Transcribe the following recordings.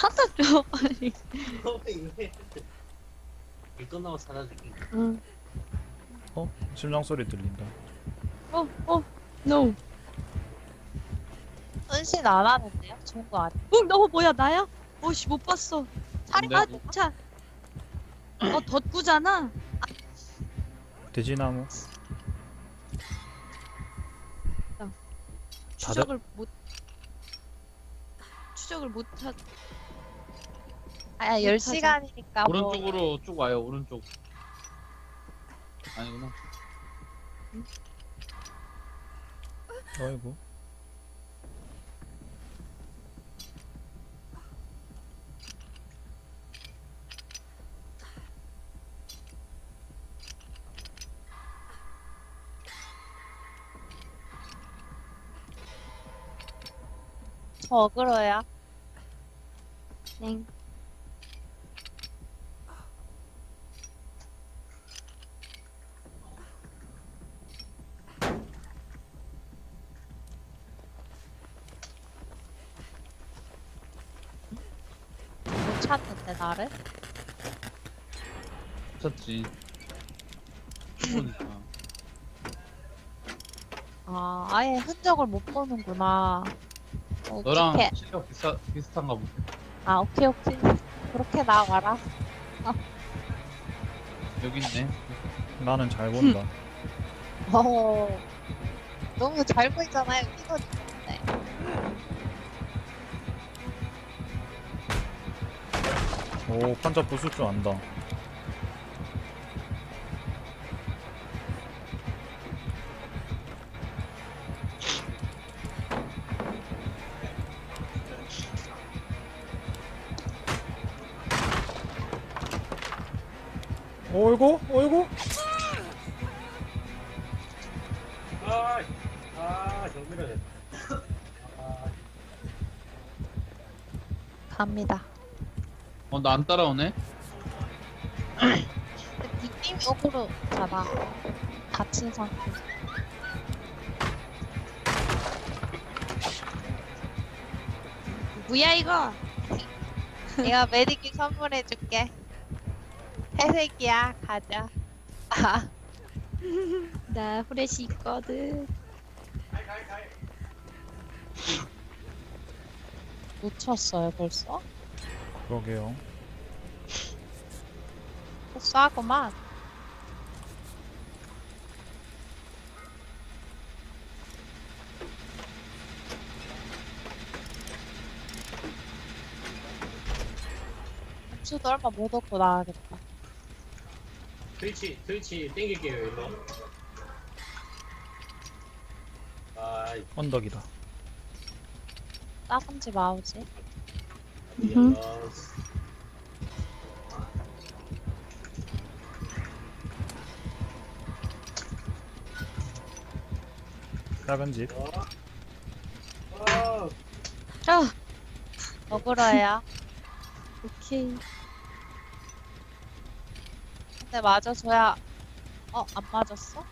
사다 줘 빨리. 일 끝나고 사다 줄게. 응. 어? 심장 소리 들린다. 어, 어, no. 은신 안 하는데요? 좋은 거 아니에요? 어, 너 뭐야 나야? 어씨 못 봤어. 근데 아, 뭐- 차. 어, 덧구잖아. 돼지나무. 추적을 못. 추적을 못 하. 아야 10시간이니까 뭐 오른쪽으로 쭉 와요. 오른쪽. 아니구나. 아이고. 저 어그로야 땡. 못 찾는데 나를? 쳤지. 보니까. 아 아예 흔적을 못 보는구나 어, 너랑 어떡해. 실력 비슷 비슷한가 보네. 아 오케이 오케이 그렇게 나와라 여기 있네. 나는 잘 본다. 어 너무 잘 보이잖아요 이거 네. 오, 판자 부술 줄 안다. 어이구, 어이구. 갑니다 어, 나 안 따라오네. 닉네임 어그로 잡아 갇힌 상태 뭐야 이거? 내가 메디킷 선물해줄게 회색이야 가자 아 나 후레쉬 있거든. 놓쳤어요 벌써? 그러게요. 쏴구만 수도 얼마 못 얻고 나와야겠다 트위치, 트위치 땡길게요, 일로. 아, 언덕이다. 작은 집 아우지 음. 작은 집. 아, 아, 먹으러야 오케이. 근데 맞아줘야 어? 안 맞았어?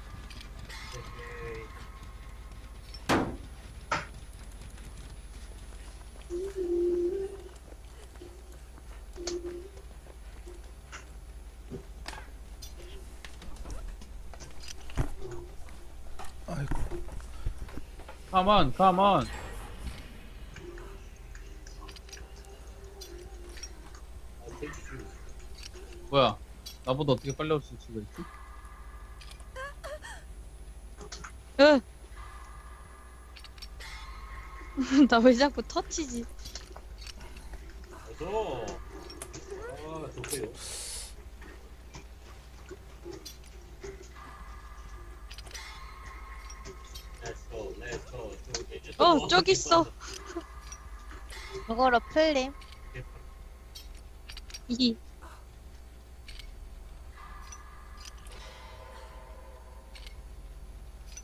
아이고. Come on, come on. 뭐야? 나보다 어떻게 빨리 올수 있지? 으. 나 왜 자꾸 터치지? 어서. 아, 좋고요. 어, 저기 있어. 그거로 풀림 이.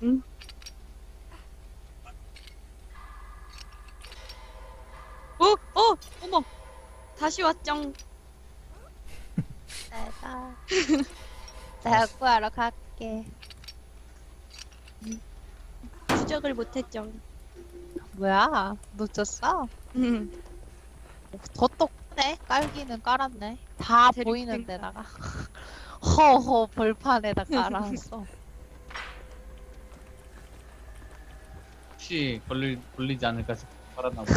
응? 어, 어, 어머. 다시 왔쩡. 내가 내가 구하러 갈게 추적을 못했쩡. 뭐야 놓쳤어? 응. 저또 네 깔기는 깔았네. 다. 보이는 데다가. 허허 벌판에다 깔았어. 혹시 걸리, 걸리지 않을까 싶어 살았나 보다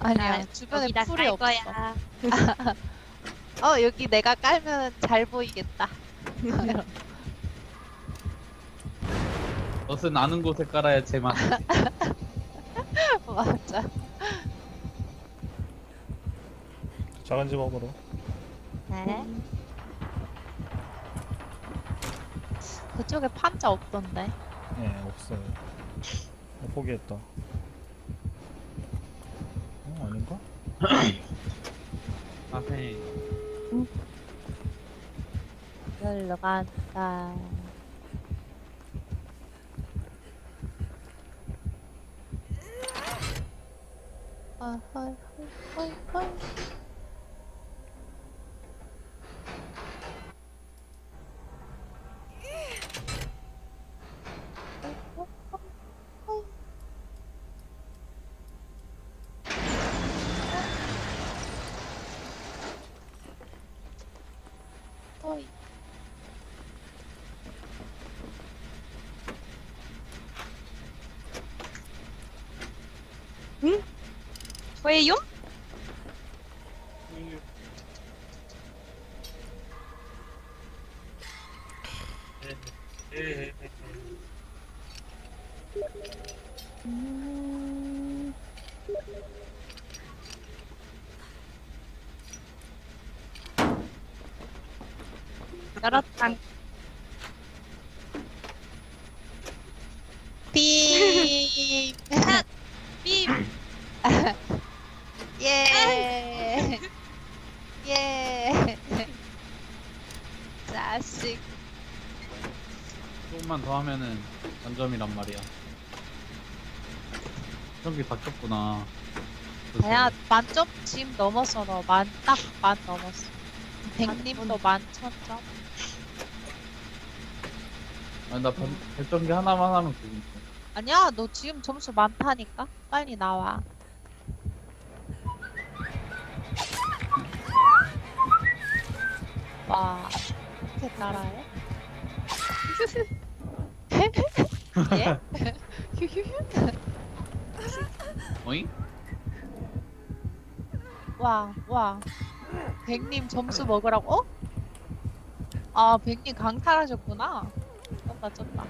아니야 나 주변에 여기다 풀이 깔 없어. 거야. 어 여기 내가 깔면 잘 보이겠다. 덫은 아는 곳에 깔아야 제맛 맞아. 작은 집 먹으러. 네. 그쪽에 판자 없던데. 네, 없어요. 어, 포기했다. 어, 아닌가? 아세 놀러 간다. hi, hi, hi, hi, hi. 저예요? 음. 열었다. 삐. 삐. 예. 예. 자식. 조금만 더 하면은 단점이란 말이야 저기 바뀌었구나 야 만점 지금 넘었어 너 만 딱 만 넘었어. 백님도 만 천점. 아니 나 반- 발전기 하나만 하면 되겠어 아니야 너 지금 점수 많다니까. 빨리 나와. 와 이렇게 따라해? 예? 휴휴휴. 어잉? 와, 와. 백님 점수 먹으라고? 어? 아, 백님 강탈하셨구나. 쩐다, 쩐다.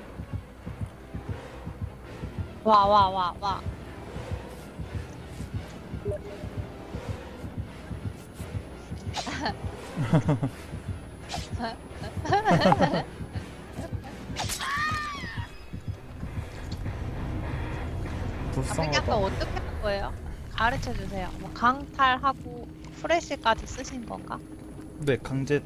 와, 와, 와, 와. 선생님 아까 불쌍하다. 어떻게 한 거예요? 가르쳐 주세요. 뭐 강탈하고 프레시까지 쓰신 건가? 네, 강제